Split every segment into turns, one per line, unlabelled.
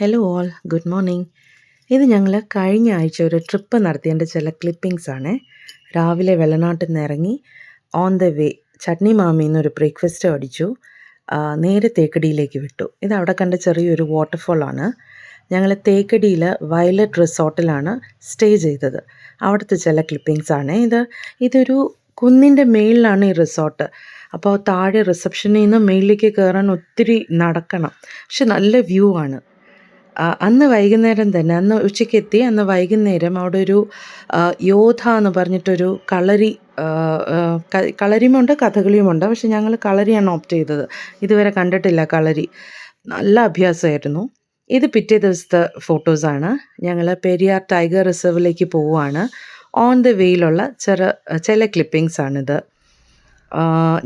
Hello all good morning ഇത് ഞങ്ങൾ കഴിഞ്ഞ ആഴ്ച ഒരു ട്രിപ്പ് നടത്തിയതിന്റെ ചില ക്ലിപ്പിംഗ്സ് ആണ്. രാവിലെ വെള്ളനാട്ടിൽ നിന്ന് ഇറങ്ങി ഓൺ ദ വേ ചട്നി മാമി എന്നൊരു ബ്രേക്ക്ഫാസ്റ്റ് അടിച്ചു. നേരെ തേക്കടിയിലേക്ക് വിട്ടു. ഇത് അവിടെ കണ്ട ചെറിയൊരു വാട്ടർഫോളാണ് ഞങ്ങൾ തേക്കടിയിൽ വയലറ്റ് റിസോർട്ടിലാണ് സ്റ്റേ ചെയ്തത്. അവിടുത്തെ ചില ക്ലിപ്പിംഗ്സ് ആണ്. ഇത് ഇതൊരു കുന്നിന്റെ മേളിലാണ് ഈ റിസോർട്ട് അപ്പോൾ താഴെ റിസപ്ഷനിൽ നിന്ന് മേളിലേക്ക് കയറാൻ ഒത്തിരി നടക്കണം. പക്ഷെ നല്ല വ്യൂ ആണ്. അന്ന് വൈകുന്നേരം തന്നെ അന്ന് ഉച്ചയ്ക്ക് എത്തി അന്ന് വൈകുന്നേരം അവിടെ ഒരു യോധ എന്ന് പറഞ്ഞിട്ടൊരു കളരി കളരിയുമുണ്ട് കഥകളിയുമുണ്ട്. പക്ഷെ ഞങ്ങൾ കളരിയാണ് ഓപ്റ്റ് ചെയ്തത്. ഇതുവരെ കണ്ടിട്ടില്ല കളരി. നല്ല അഭ്യാസമായിരുന്നു. ഇത് പിറ്റേ ദിവസത്തെ ഫോട്ടോസാണ് ഞങ്ങൾ പെരിയാർ ടൈഗർ റിസർവിലേക്ക് പോവുകയാണ്. ഓൺ ദ വേയിലുള്ള ചെറ ചില ക്ലിപ്പിങ്സ് ആണിത്.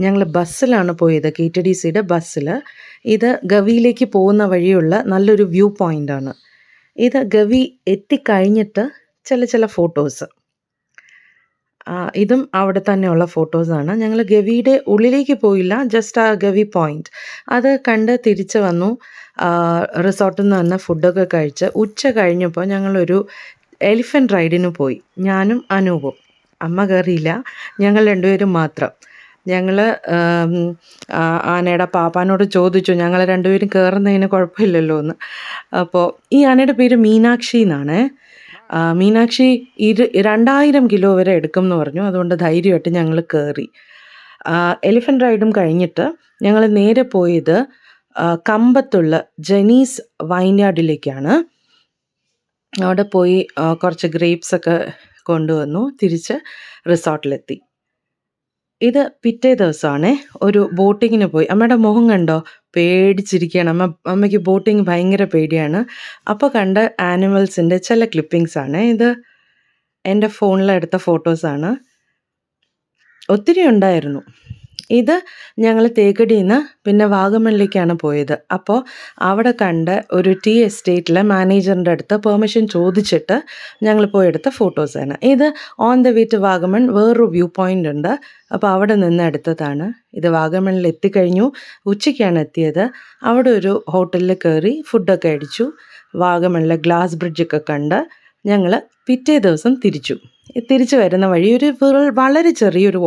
ഞങ്ങൾ ബസ്സിലാണ് പോയത് കെ ടി ഡി സിയുടെ ബസ്സിൽ ഇത് ഗവിയിലേക്ക് പോകുന്ന വഴിയുള്ള നല്ലൊരു വ്യൂ പോയിന്റാണ് ഇത് ഗവി എത്തിക്കഴിഞ്ഞിട്ട് ചില ചില ഫോട്ടോസ്. ഇതും അവിടെ തന്നെയുള്ള ഫോട്ടോസാണ്. ഞങ്ങൾ ഗവിയുടെ ഉള്ളിലേക്ക് പോയില്ല ജസ്റ്റ് ആ ഗവി പോയിന്റ് അത് കണ്ട് തിരിച്ച് വന്നു. റിസോർട്ടിൽ നിന്ന് തന്നെ ഫുഡൊക്കെ കഴിച്ച് ഉച്ച കഴിഞ്ഞപ്പോൾ ഞങ്ങളൊരു എലിഫന്റ് റൈഡിന് പോയി. ഞാനും അനൂപും. അമ്മ കയറിയില്ല ഞങ്ങൾ രണ്ടുപേരും മാത്രം. ഞങ്ങൾ ആനയുടെ പാപ്പാനോട് ചോദിച്ചു. ഞങ്ങൾ രണ്ടുപേരും കയറുന്നതിന് കുഴപ്പമില്ലല്ലോ എന്ന് അപ്പോൾ ഈ ആനയുടെ പേര് മീനാക്ഷി എന്നാണ്. മീനാക്ഷി ഇരു രണ്ടായിരം കിലോ വരെ എടുക്കും എന്ന് പറഞ്ഞു. അതുകൊണ്ട് ധൈര്യമായിട്ട് ഞങ്ങൾ കയറി എലിഫന്റ് റൈഡും കഴിഞ്ഞിട്ട് ഞങ്ങൾ നേരെ പോയത് കമ്പത്തുള്ള ജനീസ് വൈൻയാർഡിലേക്കാണ്. അവിടെ പോയി കുറച്ച് ഗ്രേപ്സ് ഒക്കെ കൊണ്ടുവന്നു. തിരിച്ച് റിസോർട്ടിലെത്തി. ഇത് പിറ്റേ ദിവസമാണ് ഒരു ബോട്ടിങ്ങിന് പോയി. അമ്മയുടെ മുഖം കണ്ടോ? പേടിച്ചിരിക്കുകയാണ്. അമ്മ അമ്മയ്ക്ക് ബോട്ടിങ് ഭയങ്കര പേടിയാണ്. അപ്പോൾ കണ്ട ആനിമൽസിന്റെ ചില ക്ലിപ്പിങ്സ് ആണ് ഇത് എന്റെ ഫോണിലെടുത്ത ഫോട്ടോസാണ്. ഒത്തിരി ഉണ്ടായിരുന്നു. ഇത് ഞങ്ങൾ തേക്കടിയിൽ നിന്ന് പിന്നെ വാഗമണിലേക്കാണ് പോയത്. അപ്പോൾ അവിടെ കണ്ട് ഒരു ടീ എസ്റ്റേറ്റിലെ മാനേജറിന്റെ അടുത്ത് പെർമിഷൻ ചോദിച്ചിട്ട് ഞങ്ങൾ പോയി എടുത്ത ഫോട്ടോസാണ് ഇത് on the way to Vagamon വേറൊരു വ്യൂ പോയിന്റ് ഉണ്ട്. അപ്പോൾ അവിടെ നിന്ന് എടുത്തതാണ്. ഇത് വാഗമണിൽ എത്തിക്കഴിഞ്ഞു. ഉച്ചയ്ക്കാണ് എത്തിയത്. അവിടെ ഒരു ഹോട്ടലിൽ കയറി ഫുഡൊക്കെ അടിച്ചു വാഗമണിലെ ഗ്ലാസ് ബ്രിഡ്ജൊക്കെ കണ്ട് ഞങ്ങൾ പിറ്റേ ദിവസം തിരിച്ചു. തിരിച്ചു വരുന്ന വഴി ഒരു വളരെ ചെറിയൊരു